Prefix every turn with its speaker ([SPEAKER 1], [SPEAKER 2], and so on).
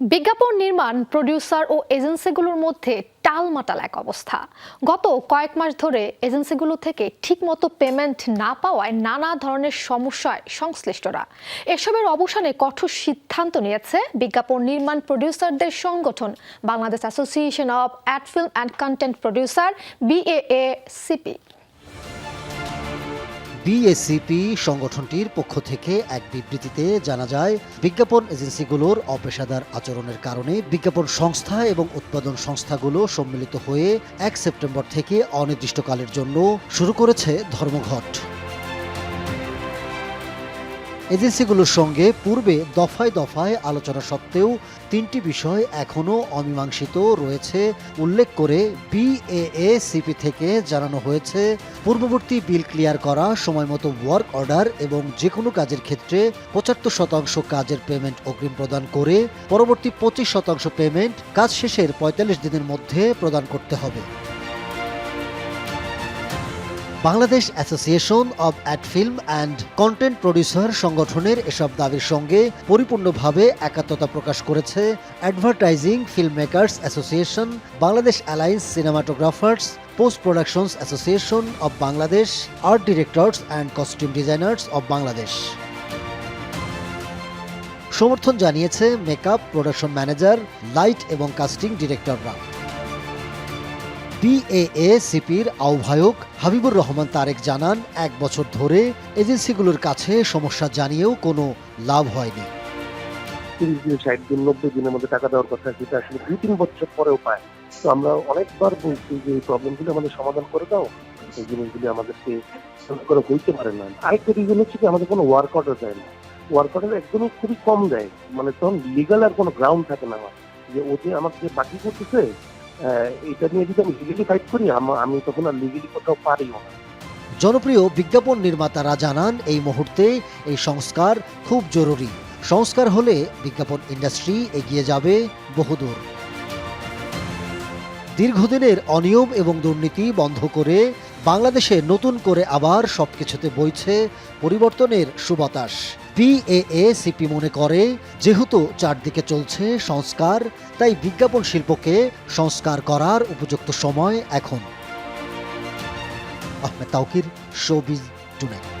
[SPEAKER 1] বিজ্ঞাপন নির্মাণ প্রডিউসার ও এজেন্সিগুলোর মধ্যে টালমাটাল এক অবস্থা। গত কয়েক মাস ধরে এজেন্সিগুলো থেকে ঠিকমতো পেমেন্ট না পাওয়ায় নানা ধরনের সমস্যায় সংশ্লিষ্টরা। এসবের অবসানে কঠোর সিদ্ধান্ত নিয়েছে বিজ্ঞাপন নির্মাণ প্রডিউসারদের সংগঠন, Bangladesh association of ad film and content producer BAA CP
[SPEAKER 2] BACP সংগঠনটির পক্ষ থেকে এক বিবৃতিতে জানা যায়, বিজ্ঞাপন এজেন্সিগুলোর অপেশাদার আচরণের কারণে বিজ্ঞাপন সংস্থা এবং উৎপাদন সংস্থাগুলো সম্মিলিত হয়ে এক সেপ্টেম্বর থেকে অনির্দিষ্টকালের জন্য শুরু করেছে ধর্মঘট। এজেন্সিগুলোর সঙ্গে পূর্বে দফায় দফায় আলোচনা সত্ত্বেও তিনটি বিষয় এখনও অমীমাংসিত রয়েছে। উল্লেখ করে বিএএসিপি থেকে জানানো হয়েছে, পূর্ববর্তী বিল ক্লিয়ার করা সময়মতো ওয়ার্ক অর্ডার এবং যে কোনো কাজের ক্ষেত্রে পঁচাত্তর শতাংশ কাজের পেমেন্ট অগ্রিম প্রদান করে, পরবর্তী পঁচিশ শতাংশ পেমেন্ট কাজ শেষের পঁয়তাল্লিশ দিনের মধ্যে প্রদান করতে হবে। Bangladesh association of ad film and content producer সংগঠনের এসব দাবির সঙ্গে পরিপূর্ণভাবে একাত্মতা প্রকাশ করেছে advertising film makers association Bangladesh alliance cinematographers post productions association of Bangladesh art directors and costume designers of Bangladesh সমর্থন জানিয়েছে মেকআপ প্রোডাকশন ম্যানেজার লাইট এবং কাস্টিং ডিরেক্টররা বিএএসিপির আহ্বায়ক হাবিবুর রহমান তারেক জানান, এক বছর ধরে এজেন্সিগুলোর কাছে সমস্যা জানিয়েও কোনো লাভ হয়নি।
[SPEAKER 3] তিরিশ দিন ষাট দিন নব্বই দিনের মধ্যে টাকা দেওয়ার কথা যেটা আসলে দুই তিন বছর পরেও পায়। তো আমরা অনেকবার বলছি যে এই প্রবলেমগুলো আমাদের সমাধান করে দাও। এই জিনিসগুলি আমাদেরকে করা হইতে পারে না। আরেকটা রিজন হচ্ছে কি, আমাদের কোনো ওয়ার্ক অর্ডার দেয় না। ওয়ার্ক অর্ডার একদমই খুবই কম দেয়। মানে তখন লিগাল আর কোনো গ্রাউন্ড থাকে না আমার। যে ও যে আমাকে বাকি করতেছে এটা নিয়ে যদি আমি লিগালি ফাইট করি, আমি তখন আর লিগালি কোথাও পারিও না।
[SPEAKER 2] জনপ্রিয় বিজ্ঞাপন নির্মাতারা জানান এই মুহূর্তে এই সংস্কার খুব জরুরি। সংস্কার হলে বিজ্ঞাপন ইন্ডাস্ট্রি এগিয়ে যাবে বহুদূর। দীর্ঘদিনের অনিয়ম এবং দুর্নীতি বন্ধ করে বাংলাদেশে নতুন করে আবার সবকিছুতে বইছে পরিবর্তনের সুবাতাস। বিএএসিপি মনে করে, যেহেতু চারদিকে চলছে সংস্কার, তাই বিজ্ঞাপন শিল্পকে সংস্কার করার উপযুক্ত সময় এখন। Ahmed Tauquir, showbiz tonight